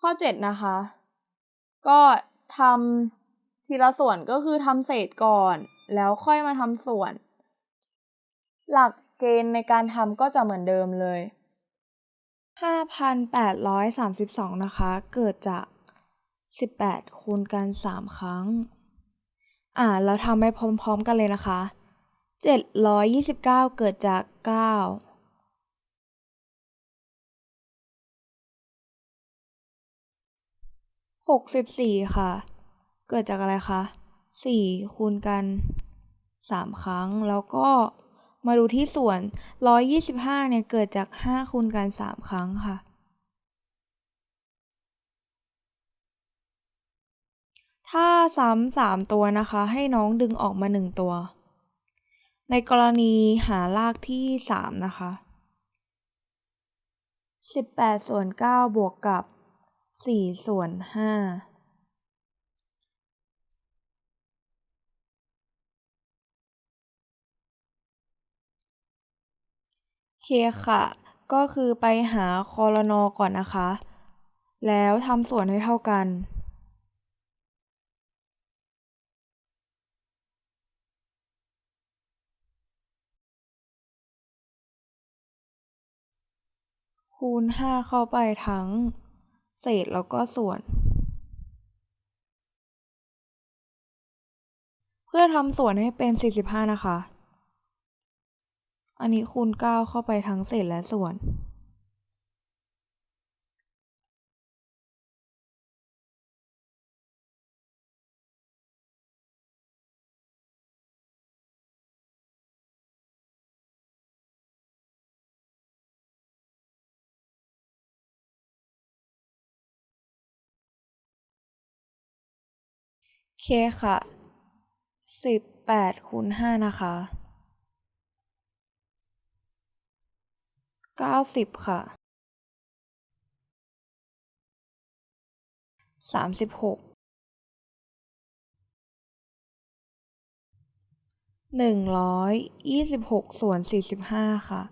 ข้อ 7 นะคะ ก็ทำทีละส่วนก็คือทำเศษก่อน แล้วค่อยมาทำส่วน หลักเกณฑ์ในการทำก็จะเหมือนเดิมเลย 5,832 นะคะ เกิดจาก 18 คูณกัน 3 ครั้ง อ่าเราทำไปพร้อมๆกันเลยนะคะ 729 เกิดจาก 9 64ค่ะ เกิดจากอะไรคะ4คูณกัน3ครั้ง แล้วก็มาดูที่ส่วน125เนี่ยเกิดจาก5คูณกัน3ครั้งค่ะถ้าซ้ำสามตัวนะคะ ให้น้องดึงออกมา1ตัว ในกรณีหารากที่3นะคะ18ส่วน9บวกกับ 4ส่วน5เคค่ะ ก็คือไปหาคอรนอก่อนนะคะ แล้วทำส่วนให้เท่ากัน คูณ 5 เข้าไปทั้ง เศษแล้วก็ส่วน เพื่อทำส่วนให้เป็น 45 นะคะ อันนี้คูณ 9 เข้าไปทั้งเศษและส่วน เคค่ะสิบแปดคูณห้านะคะเก้าสิบค่ะสามสิบหกหนึ่งร้อยยี่สิบหกส่วนสี่สิบห้าค่ะ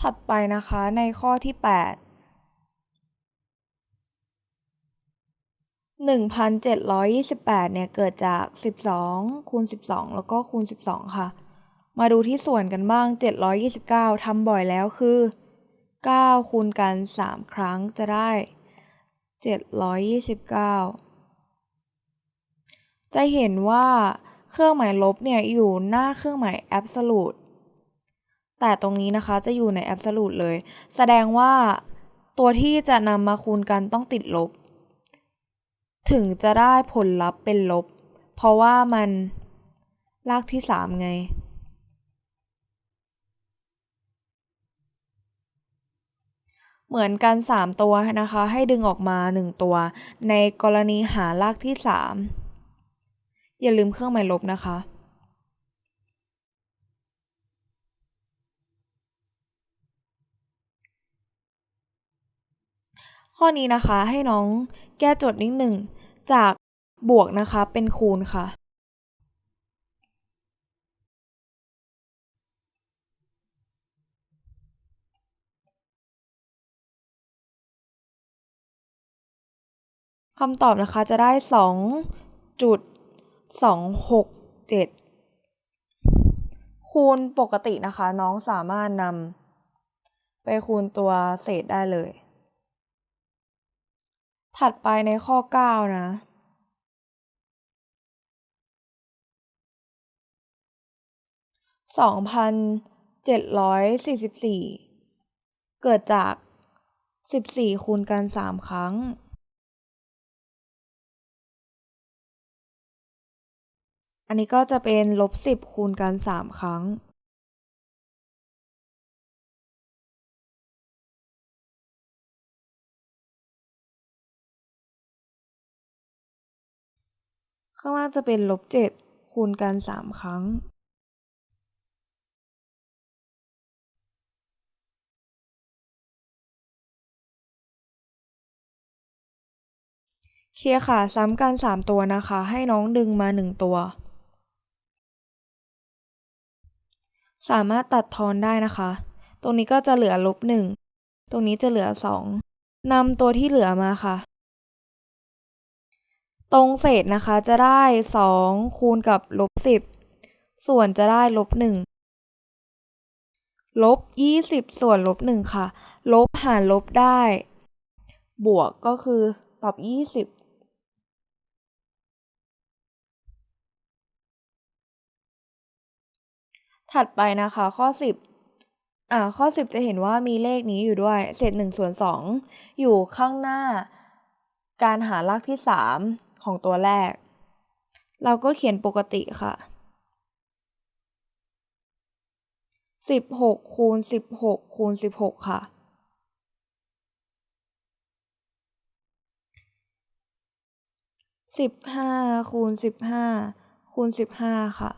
ถัดไปนะคะในข้อที่ 8 1,728 เนี่ยเกิดจาก 12 คูณ 12 แล้วก็คูณ 12 ค่ะ มาดูที่ส่วนกันบ้าง 729ทำบ่อยแล้วคือ 9 คูณกัน 3 ครั้งจะได้ 729 จะเห็นว่าเครื่องหมายลบเนี่ยอยู่หน้าเครื่องหมาย absolute แต่ตรงนี้นะคะจะอยู่ใน absolute เลย แสดงว่าตัวที่จะนำมาคูณกันต้องติดลบ ถึงจะได้ผลลัพธ์เป็นลบ เพราะว่ามันรากที่ 3 ไง เหมือนกัน 3 ตัวนะคะ ให้ดึงออกมา 1 ตัว ในกรณีหารากที่ 3 อย่าลืมเครื่องหมายลบนะคะ ข้อนี้นะคะให้น้องแก้โจทย์นิดหนึ่งจากบวกนะคะเป็นคูณค่ะ คำตอบนะคะจะได้สองจุดสองหกเจ็ดคูณปกตินะคะ น้องสามารถนำไปคูณตัวเศษได้เลย ถัดไปในข้อ 9 นะ สองพันเจ็ดร้อยสี่สิบสี่ เกิดจากสิบสี่คูณกันสามครั้ง อันนี้ก็จะเป็นลบสิบคูณกันสามครั้ง ข้างล่างจะเป็นลบเจ็ดคูณกันสามครั้ง เคลียร์ค่ะ ซ้ำกัน3ตัวนะคะ ให้น้องดึงมา1ตัว สามารถตัดทอนได้นะคะ ตรงนี้ก็จะเหลือลบหนึ่ง ตรงนี้จะเหลือสองนำตัวที่เหลือมาค่ะ ตรงเศษนะคะจะได้สองคูณกับลบสิบส่วนจะได้ลบหนึ่งลบยี่สิบส่วนลบหนึ่งค่ะ ลบหารลบได้ บวกก็คือตอบยี่สิบถัดไปนะคะข้อสิบอ่าข้อสิบจะเห็นว่ามีเลขนี้อยู่ด้วย เศษหนึ่งส่วนสองอยู่ข้างหน้าการหารากที่สาม ของตัวแรก เราก็เขียนปกติค่ะสิบหกคูณสิบหกคูณสิบหกค่ะสิบห้าคูณสิบห้าคูณสิบห้าค่ะ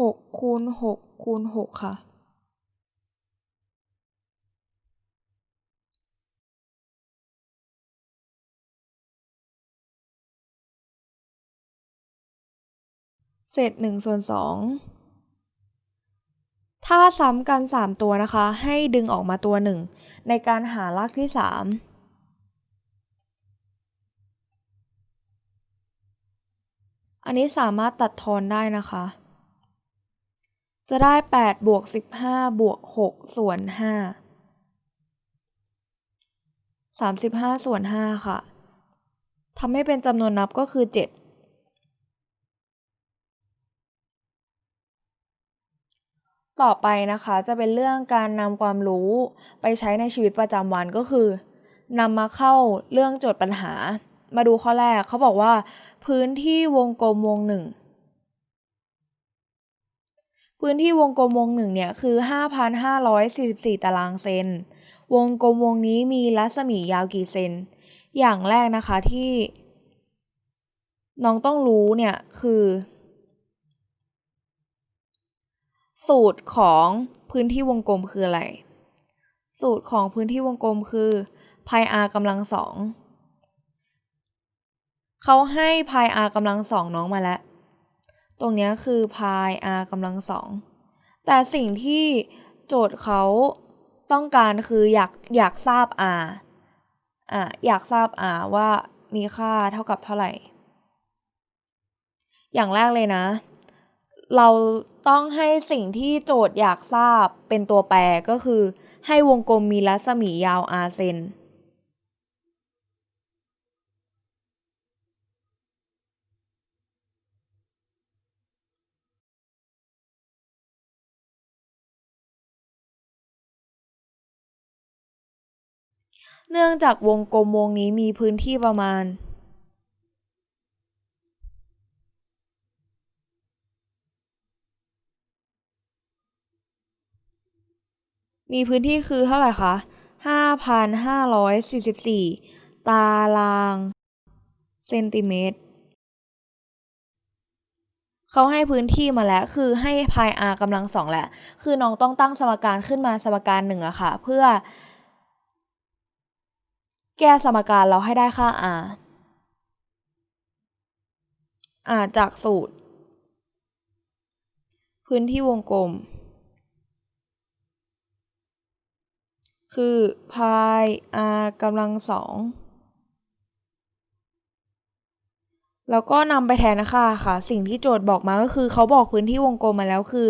หกคูณหกคูณหกค่ะ เศษหนึ่งส่วนสองถ้าซ้ำกันสามตัวนะคะ ให้ดึงออกมาตัวหนึ่งในการหารากที่สามอันนี้สามารถตัดทอนได้นะคะ จะได้8บวก15บวก6ส่วน5 35 ส่วน 5 ค่ะทำให้เป็นจำนวนนับก็คือ 7 ต่อไปนะคะจะเป็นเรื่องการนำความรู้ไปใช้ในชีวิตประจำวันก็คือนำมาเข้าเรื่องโจทย์ปัญหา มาดูข้อแรกเขาบอกว่า พื้นที่วงกลมวงหนึ่งพื้นที่วงกลมวงหนึ่งเนี่ยคือ 5,544 ตารางเซน วงกลมวงนี้มีรัศมียาวกี่เซน อย่างแรกนะคะที่ น้องต้องรู้เนี่ยคือ สูตรของพื้นที่วงกลมคืออะไร สูตรของพื้นที่วงกลมคือพาย r กำลังสองเขาให้พาย r กำลังสองน้องมาแล้ว ตรงนี้คือพาย r กำลังสองแต่สิ่งที่โจทย์เขาต้องการคืออยากอยากทราบ r อะอยากทราบ r ว่ามีค่าเท่ากับเท่าไหร่ อย่างแรกเลยนะ เรา ต้องให้สิ่งที่โจทย์อยากทราบเป็นตัวแปรก็คือ ให้วงกลมมีรัศมียาว r เซนเนื่องจากวงกลมวงนี้มีพื้นที่ประมาณ มีพื้นที่คือเท่าไหร่คะ5,544ตารางเซนติเมตร เขาให้พื้นที่มาแล้ว คือให้พาย r กำลังสองแหละ คือน้องต้องตั้งสมการขึ้นมาสมการหนึ่งอะค่ะ เพื่อ แก้สมการเราให้ได้ค่า r อ่าจากสูตร พื้นที่วงกลม คือพาย r กำลังสองแล้วก็นำไปแทนนะคะค่ะ สิ่งที่โจทย์บอกมาก็คือเขาบอกพื้นที่วงกลมมาแล้วคือ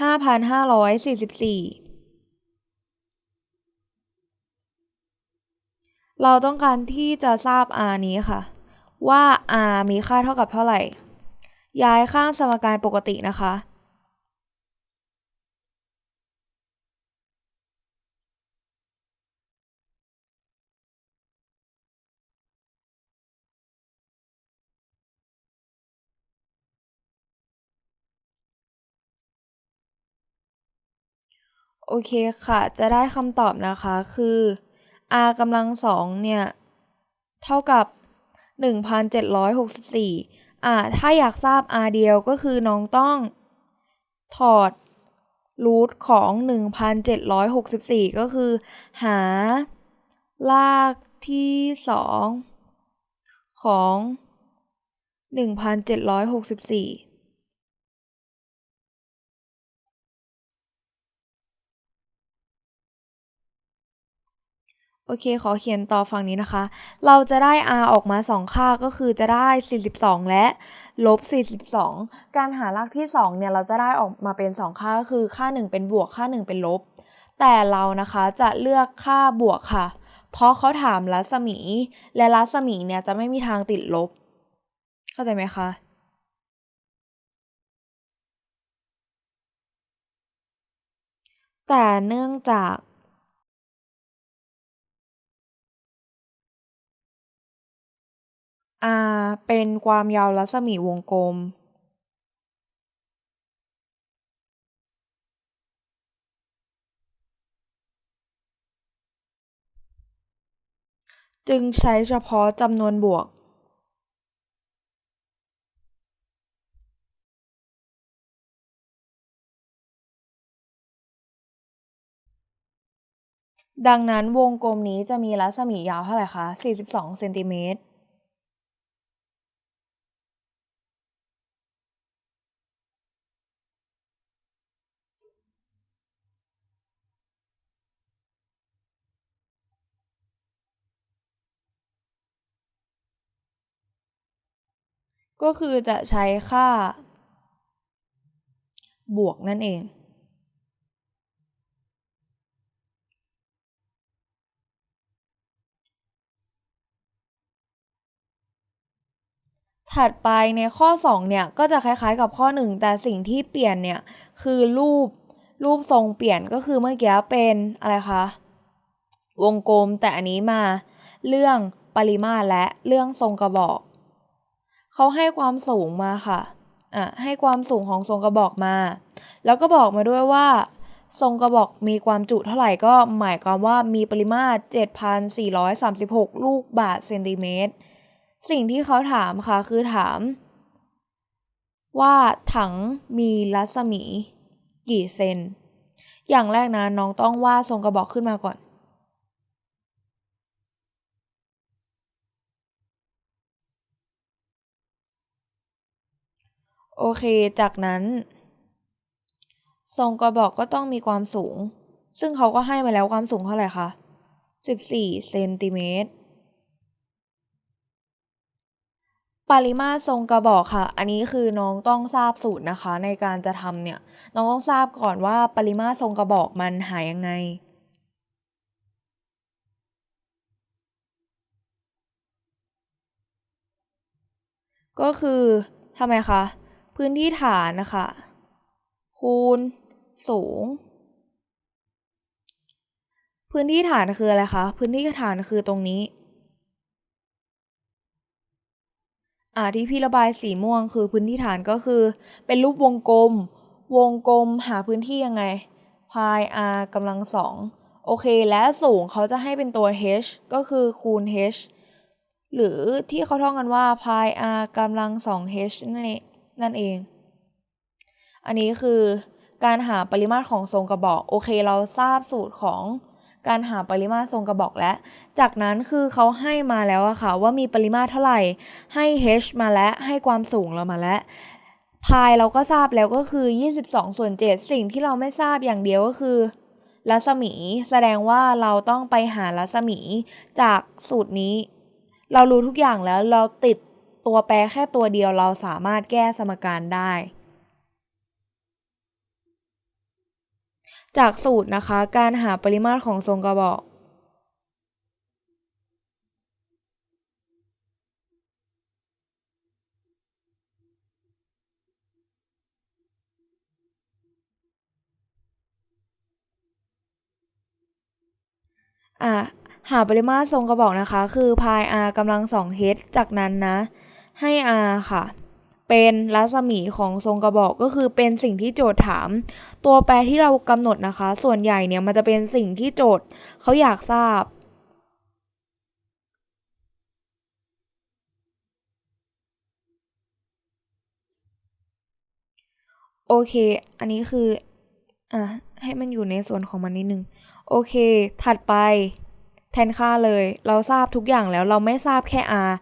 5,544 เราต้องการที่จะทราบ r นี้ค่ะ ว่า r มีค่าเท่ากับเท่าไหร่ ย้ายข้างสมการปกตินะคะ โอเคค่ะ จะได้คำตอบนะคะ คือ r กำลังสองเนี่ย เท่ากับ 1,764 อ่า ถ้าอยากทราบ r เดียวก็คือน้องต้องถอดรูทของ 1,764 ก็คือ หา ลากที่ 2 ของ 1,764 โอเค ขอเขียนต่อฝั่งนี้นะคะ เราจะได้ r ออกมา 2 ค่าก็คือจะได้ 42 และลบ 42 การหารากที่ 2 เนี่ย เราจะได้ออกมาเป็น 2 ค่าก็คือค่า 1 เป็นบวก ค่า 1 เป็นลบ แต่เรานะคะจะเลือกค่าบวกค่ะ เพราะเขาถามรัศมี และรัศมีเนี่ยจะไม่มีทางติดลบ เข้าใจไหมคะแต่เนื่องจาก r เป็นความยาวรัศมีวงกลมจึงใช้เฉพาะจำนวนบวก ดังนั้นวงกลมนี้จะมีรัศมียาวเท่าไหร่คะ 42เซนติเมตร ก็คือจะใช้ค่า บวกนั่นเอง ถัดไปในข้อ 2 เนี่ย ก็จะคล้ายๆกับข้อ 1 แต่สิ่งที่เปลี่ยนเนี่ย คือรูปรูปทรงเปลี่ยนก็คือเมื่อกี้เป็นอะไรคะ วงกลมแต่อันนี้มาเรื่องปริมาตรและเรื่องทรงกระบอก เขาให้ความสูงมาค่ะอะให้ความสูงของทรงกระบอกมา แล้วก็บอกมาด้วยว่า ทรงกระบอกมีความจุเท่าไหร่ก็หมายความว่ามีปริมาตร 7,436 ลูกบาศก์เซนติเมตร สิ่งที่เขาถามค่ะคือถาม ว่าถังมีรัศมี กี่เซน อย่างแรกนะน้องต้องวาดทรงกระบอกขึ้นมาก่อน โอเค จากนั้น ทรงกระบอกก็ต้องมีความสูง ซึ่งเขาก็ให้มาแล้วความสูงเท่าไหร่คะ14เซนติเมตรปริมาตรทรงกระบอกค่ะ อันนี้คือน้องต้องทราบสูตรนะคะ ในการจะทำเนี่ย น้องต้องทราบก่อนว่าปริมาตรทรงกระบอกมันหายังไง ก็คือทำไมคะ พื้นที่ฐานนะคะ คูณ สูง พื้นที่ฐานคืออะไรคะ พื้นที่ฐานคือตรงนี้ อ่าที่พี่ระบายสีม่วงคือพื้นที่ฐานก็คือ เป็นรูปวงกลม วงกลมหาพื้นที่ยังไงพาย r กำลังสองโอเค และสูงเขาจะให้เป็นตัว h ก็คือคูณ h หรือที่เขาท่องกันว่าพาย r กำลังสอง h นั่นเอง นั่นเอง อันนี้คือการหาปริมาตรของทรงกระบอก โอเค เราทราบสูตรของการหาปริมาตรทรงกระบอกแล้ว จากนั้นคือเขาให้มาแล้วอะค่ะ ว่ามีปริมาตรเท่าไหร่ ให้ h มาแล้วให้ความสูงเรามาแล้วพายเราก็ทราบแล้วก็คือ 22 ส่วน 7 สิ่งที่เราไม่ทราบอย่างเดียวก็คือ รัศมี แสดงว่าเราต้องไปหารัศมีจากสูตรนี้ เรารู้ทุกอย่างแล้วเราติด ตัวแปรแค่ตัวเดียวเราสามารถแก้สมการได้ จากสูตรนะคะ การหาปริมาตรของทรงกระบอก อะหาปริมาตรทรงกระบอกนะคะ คือพาย r กำลังสอง h จากนั้นนะ ให้ r ค่ะ เป็นรัศมีของทรงกระบอกก็คือเป็นสิ่งที่โจทย์ถาม ตัวแปรที่เรากำหนดนะคะ ส่วนใหญ่เนี่ยมันจะเป็นสิ่งที่โจทย์เขาอยากทราบโอเค อันนี้คือ อะ ให้มันอยู่ในส่วนของมันนิดนึง โอเค ถัดไป แทนค่าเลย เราทราบทุกอย่างแล้วเราไม่ทราบแค่ r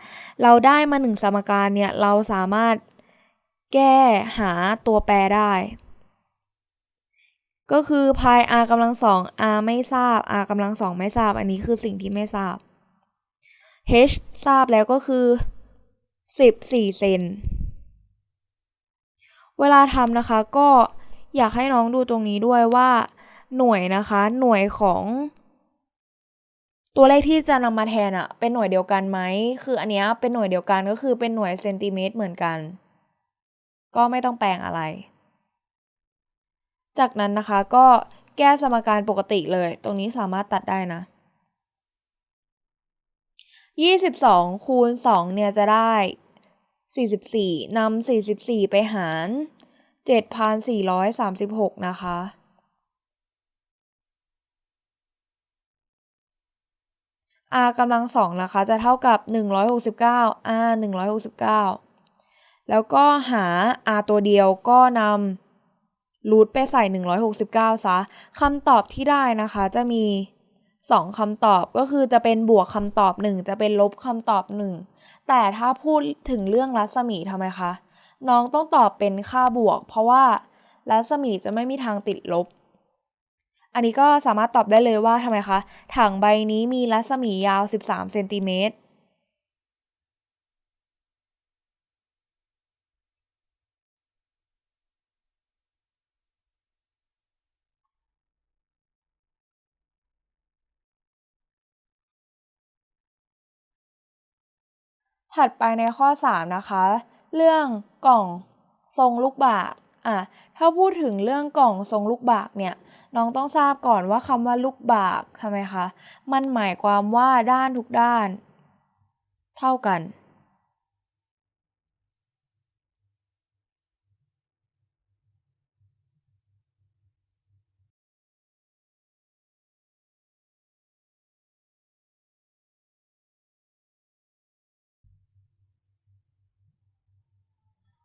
เราได้มาหนึ่งสมการเนี่ย เราสามารถแก้หาตัวแปรได้ ก็คือ pi r กำลังสอง r ไม่ทราบ r กำลังสองไม่ทราบ อันนี้คือสิ่งที่ไม่ทราบ h ทราบแล้วก็คือ 14 เซน เวลาทำนะคะก็อยากให้น้องดูตรงนี้ด้วยว่าหน่วยนะคะ หน่วยของ ตัวเลขที่จะนำมาแทนอะเป็นหน่วยเดียวกันไหม คืออันเนี้ยเป็นหน่วยเดียวกันก็คือเป็นหน่วยเซนติเมตรเหมือนกัน ก็ไม่ต้องแปลงอะไร จากนั้นนะคะก็แก้สมการปกติเลย ตรงนี้สามารถตัดได้นะ 22 คูณ 2 เนี่ยจะได้ 44นำ44 ไปหาร 7,436 นะคะ r กำลังสองนะคะ จะเท่ากับ 169 r 169 แล้วก็หา r ตัวเดียวก็นำรูทไปใส่ 169 ซะคำตอบที่ได้นะคะจะมี 2คำตอบก็คือจะเป็นบวกคำตอบ 1 จะเป็นลบคำตอบ 1 แต่ถ้าพูดถึงเรื่องรัศมีทำไมคะ น้องต้องตอบเป็นค่าบวก เพราะว่ารัศมีจะไม่มีทางติดลบ อันนี้ก็สามารถตอบได้เลยว่าทำไมคะ ถังใบนี้มีรัศมียาว 13 เซนติเมตรถัดไปในข้อ 3 นะคะ เรื่องกล่องทรงลูกบาศก์อะถ้าพูดถึงเรื่องกล่องทรงลูกบาศก์เนี่ย น้องต้องทราบก่อนว่าคำว่าลูกบากทำไมคะ มันหมายความว่าด้านทุกด้าน เท่ากัน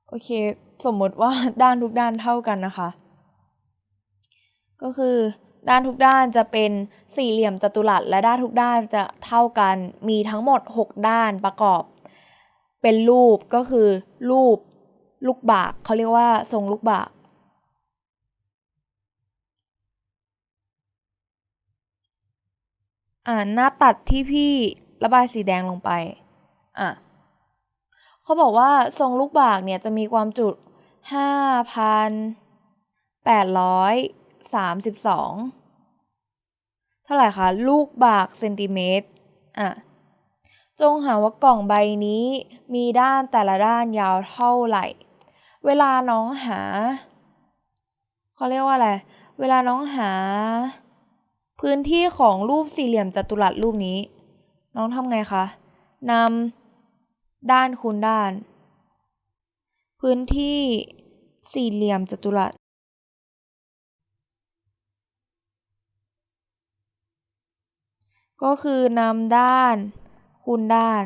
โอเค สมมติว่าด้านทุกด้านเท่ากันนะคะ ก็คือด้านทุกด้านจะเป็นสี่เหลี่ยมจัตุรัสและด้านทุกด้านจะเท่ากันมีทั้งหมด 6 ด้านประกอบ เป็นรูปก็คือ รูปลูกบากเขาเรียกว่าทรงลูกบากอ่าหน้าตัดที่พี่ระบายสีแดงลงไปอะเขาบอกว่าทรงลูกบากเนี่ยจะมีความจุห้าพันแปดร้อย สามสิบสองเท่าไหร่คะ ลูกบากเซนติเมตรอะจงหาว่ากล่องใบนี้มีด้านแต่ละด้านยาวเท่าไหร่ เวลาน้องหาเขาเรียกว่าอะไร เวลาน้องหา พื้นที่ของรูปสี่เหลี่ยมจัตุรัสรูปนี้ น้องทำไงคะนำด้านคูณด้าน พื้นที่สี่เหลี่ยมจัตุรัส ก็คือนำด้านคูณด้าน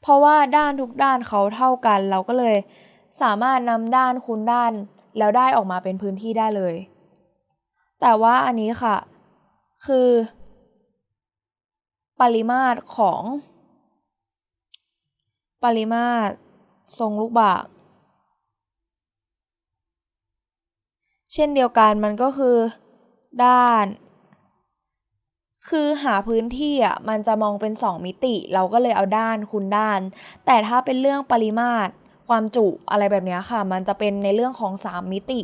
เพราะว่าด้านทุกด้านเขาเท่ากัน เราก็เลยสามารถนำด้านคูณด้าน แล้วได้ออกมาเป็นพื้นที่ได้เลย แต่ว่าอันนี้ค่ะ คือ ปริมาตรของ ปริมาตรทรงลูกบากเช่นเดียวกันมันก็คือ ด้าน คือหาพื้นที่อะมันจะมองเป็นสองมิติ เราก็เลยเอาด้านคูณด้าน แต่ถ้าเป็นเรื่องปริมาตร ความจุอะไรแบบนี้ค่ะ มันจะเป็นในเรื่องของสามมิติ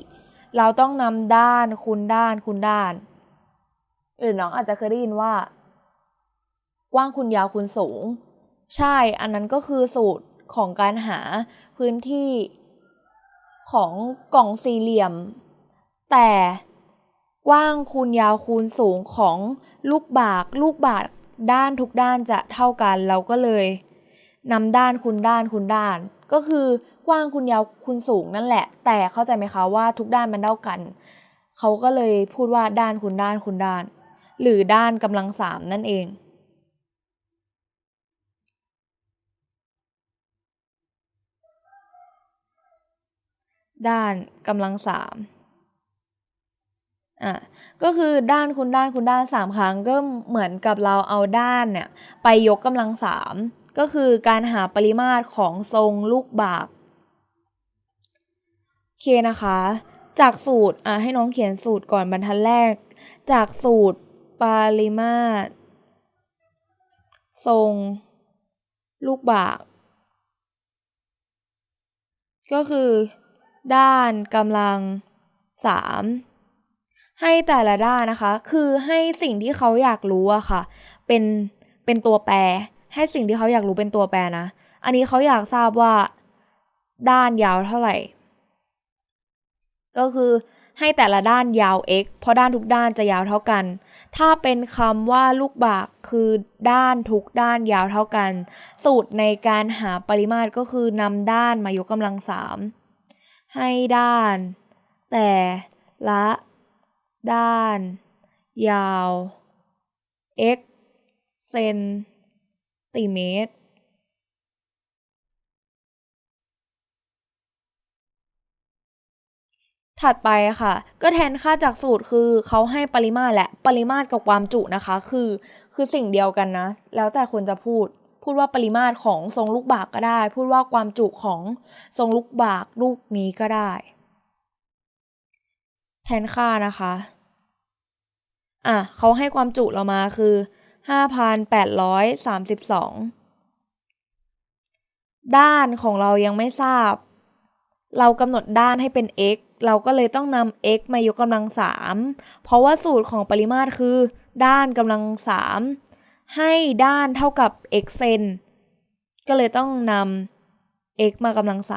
เราต้องนำด้านคูณด้านคูณด้าน หรือน้องอาจจะเคยได้ยินว่า กว้างคูณยาวคูณสูง ใช่ อันนั้นก็คือสูตรของการหาพื้นที่ของกล่องสี่เหลี่ยม แต่ กว้างคูณยาวคูณสูงของลูกบาก ลูกบาศด้านทุกด้านจะเท่ากัน เราก็เลยนำด้านคูณด้านคูณด้าน ก็คือกว้างคูณยาวคูณสูงนั่นแหละ แต่เข้าใจไหมคะว่าทุกด้านมันเท่ากัน เขาก็เลยพูดว่าด้านคูณด้านคูณด้าน หรือด้านกำลังสามนั่นเองด้านกำลังสาม อะก็คือด้านคูณด้านคูณด้านสามครั้งก็เหมือนกับเราเอาด้านเนี่ยไปยกกำลังสามก็คือการหาปริมาตรของทรงลูกบาศกโอเคนะคะ จากสูตรอะให้น้องเขียนสูตรก่อนบรรทัดแรก จากสูตรปริมาตร ทรง ลูกบาศกก็คือ ด้านกำลังสาม ให้แต่ละด้านนะคะ คือให้สิ่งที่เขาอยากรู้อะค่ะ เป็นเป็นตัวแปร ให้สิ่งที่เขาอยากรู้เป็นตัวแปรนะ อันนี้เขาอยากทราบว่าด้านยาวเท่าไหร่ ก็คือให้แต่ละด้านยาว x เพราะด้านทุกด้านจะยาวเท่ากัน ถ้าเป็นคำว่าลูกบากคือด้านทุกด้านยาวเท่ากัน สูตรในการหาปริมาตรก็คือนำด้านมายกกำลังสามให้ด้าน แต่ละ ด้าน ยาว x เซนติเมตร ถัดไปค่ะ ก็แทนค่าจากสูตรคือเขาให้ปริมาตรและปริมาตรกับความจุนะคะ คือคือสิ่งเดียวกันนะ แล้วแต่คนจะพูด พูดว่าปริมาตรของทรงลูกบากก็ได้ พูดว่าความจุของทรงลูกบากลูกนี้ก็ได้ แทนค่านะคะ อะเขาให้ความจุเรามาคือ 5,832 ด้านของเรายังไม่ทราบ เรากำหนดด้านให้เป็น x เราก็เลยต้องนำ x มายกกำลัง 3 เพราะว่าสูตรของปริมาตรคือ ด้านกำลัง 3 ให้ด้านเท่ากับ x เซนก็เลยต้องนำ x มากำลัง 3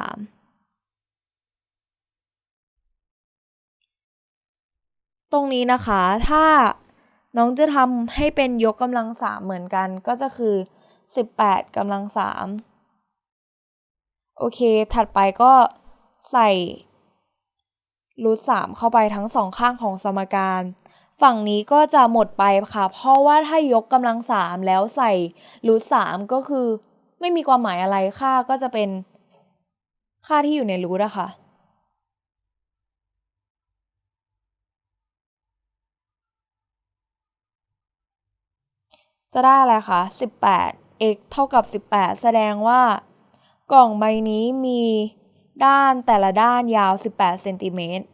ตรงนี้นะคะถ้าน้องจะทำให้เป็นยกกำลังสามเหมือนกัน ก็จะคือ 18กำลังสามโอเค ถัดไปก็ใส่รูทสามเข้าไปทั้งสองข้างของสมการ ฝั่งนี้ก็จะหมดไปค่ะ เพราะว่าถ้ายกกำลังสามแล้วใส่รูทสามก็คือ ไม่มีความหมายอะไรค่าก็จะเป็นค่าที่อยู่ในรูทอะค่ะ จะได้อะไรคะ 18 x เท่ากับ 18 แสดงว่ากล่องใบนี้มีด้านแต่ละด้านยาว 18 เซนติเมตร